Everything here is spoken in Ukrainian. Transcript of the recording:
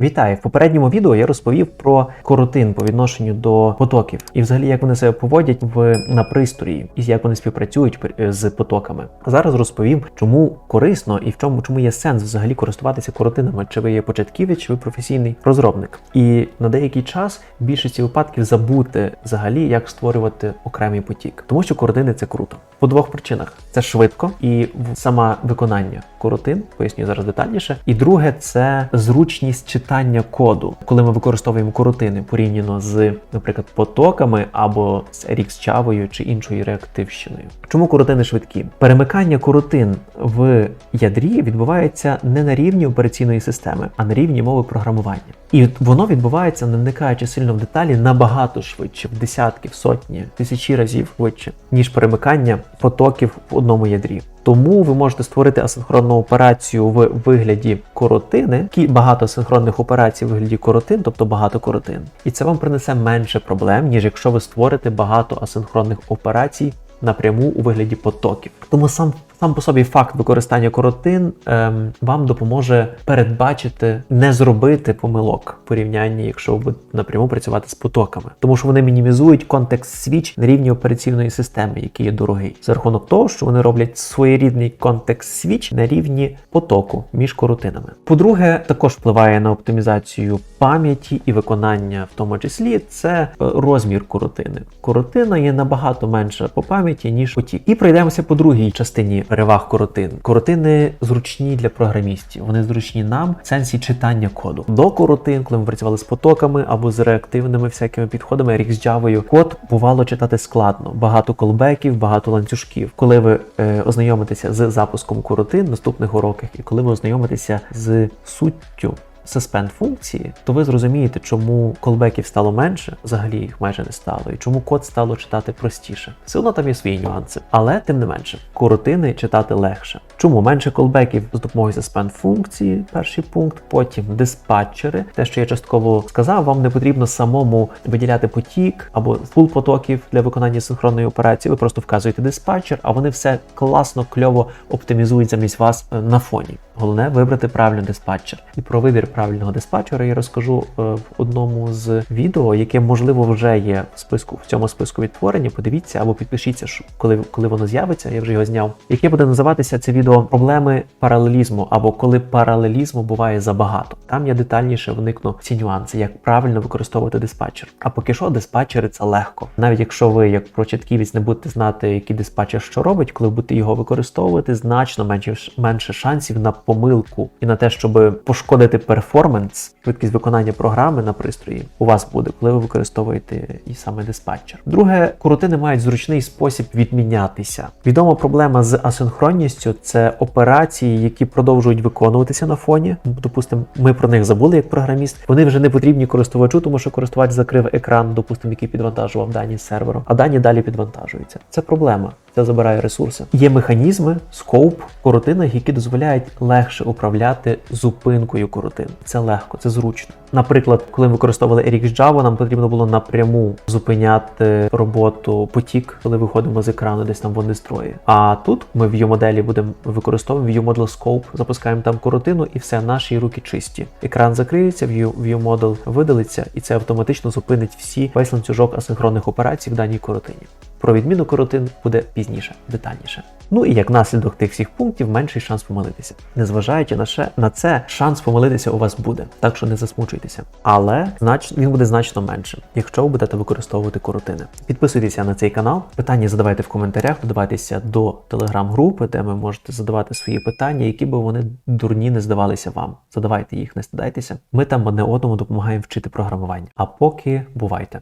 Вітаю! В попередньому відео я розповів про коротин по відношенню до потоків і взагалі як вони себе поводять в на пристрої і як вони співпрацюють е, з потоками. А зараз розповім, чому корисно і в чому чому є сенс взагалі користуватися коротинами, чи ви є початківець, чи ви професійний розробник. І на деякий час в більшості випадків забути взагалі, як створювати окремий потік, тому що коротини це круто. По двох причинах: це швидко і саме виконання коротин, поясню зараз детальніше. І друге, це зручність читання коду, коли ми використовуємо коротини порівняно з, наприклад, потоками або з RxJava чи іншою реактивщиною. Чому коротини швидкі? Перемикання коротин в ядрі відбувається не на рівні операційної системи, а на рівні мови програмування. І воно відбувається, не вникаючи сильно в деталі, набагато швидше, в десятки, в сотні, тисячі разів швидше, ніж перемикання потоків в одному ядрі. Тому ви можете створити асинхронну операцію в вигляді коротини, багато асинхронних операцій в вигляді коротин, тобто багато коротин. І це вам принесе менше проблем, ніж якщо ви створите багато асинхронних операцій напряму у вигляді потоків. Тому сам сам по собі факт використання коротин ем, вам допоможе передбачити, не зробити помилок в порівнянні, якщо ви напряму працювати з потоками, тому що вони мінімізують контекст свіч на рівні операційної системи, який є дорогий, за рахунок того, що вони роблять своєрідний контекст свіч на рівні потоку між коротинами. По-друге, також впливає на оптимізацію пам'яті і виконання, в тому числі це е, розмір коротини. Коротина є набагато менша по пам'яті ніж потік. І пройдемося по другій частині переваг коротин. Коротини зручні для програмістів. Вони зручні нам в сенсі читання коду. До коротин, коли ми працювали з потоками або з реактивними всякими підходами, рік з джавою код бувало читати складно. Багато колбеків, багато ланцюжків. Коли ви е, ознайомитеся з запуском коротин в наступних уроках, і коли ви ознайомитеся з суттю suspend функції, то ви зрозумієте, чому колбеків стало менше, взагалі їх майже не стало, і чому код стало читати простіше. Все одно там є свої нюанси, але тим не менше, коротини читати легше. Чому менше колбеків з допомогою suspend функції, перший пункт, потім диспатчери. Те, що я частково сказав, вам не потрібно самому виділяти потік або пул потоків для виконання синхронної операції. Ви просто вказуєте диспатчер, а вони все класно, кльово оптимізують замість вас е, на фоні. Головне вибрати правильний диспатчер. І про вибір правильного диспатчера я розкажу е, в одному з відео, яке можливо вже є в списку в цьому списку відтворення. Подивіться або підпишіться, коли, коли воно з'явиться, я вже його зняв. Яке буде називатися це відео проблеми паралелізму або коли паралелізму буває забагато. Там я детальніше вникну ці нюанси, як правильно використовувати диспатчер. А поки що диспатчери це легко. Навіть якщо ви, як початківець, не будете знати, який диспатчер що робить, коли будете його використовувати, значно менше, менше шансів на помилку і на те, щоб пошкодити перформанс, швидкість виконання програми на пристрої у вас буде, коли ви використовуєте і саме диспатчер. Друге, коротини мають зручний спосіб відмінятися. Відома проблема з асинхронністю це операції, які продовжують виконуватися на фоні. Допустимо, ми про них забули як програміст. Вони вже не потрібні користувачу, тому що користувач закрив екран, допустимо, який підвантажував дані з серверу, а дані далі підвантажуються. Це проблема. Це забирає ресурси. Є механізми, скоуп коротинах, які дозволяють легше управляти зупинкою коротин. Це легко, це зручно. Наприклад, коли ми використовували RxJava, нам потрібно було напряму зупиняти роботу потік, коли виходимо з екрану десь там в однострої. А тут ми в viewModel будемо використовуємо viewModel Scope, запускаємо там коротину, і все, наші руки чисті. Екран закриється, view, viewModel видалиться, і це автоматично зупинить всі весь ланцюжок асинхронних операцій в даній коротині. Про відміну коротин буде пізніше, детальніше. Ну і як наслідок тих всіх пунктів менший шанс помилитися. Незважаючи на, ще, на це, шанс помилитися у вас буде, так що не засмучуйтеся. Але знач, він буде значно меншим, якщо ви будете використовувати коротини. Підписуйтеся на цей канал, питання задавайте в коментарях, додавайтеся до телеграм-групи, де ви можете задавати свої питання, які би вони дурні не здавалися вам. Задавайте їх, не стидайтеся. Ми там одне одному допомагаємо вчити програмування. А поки бувайте.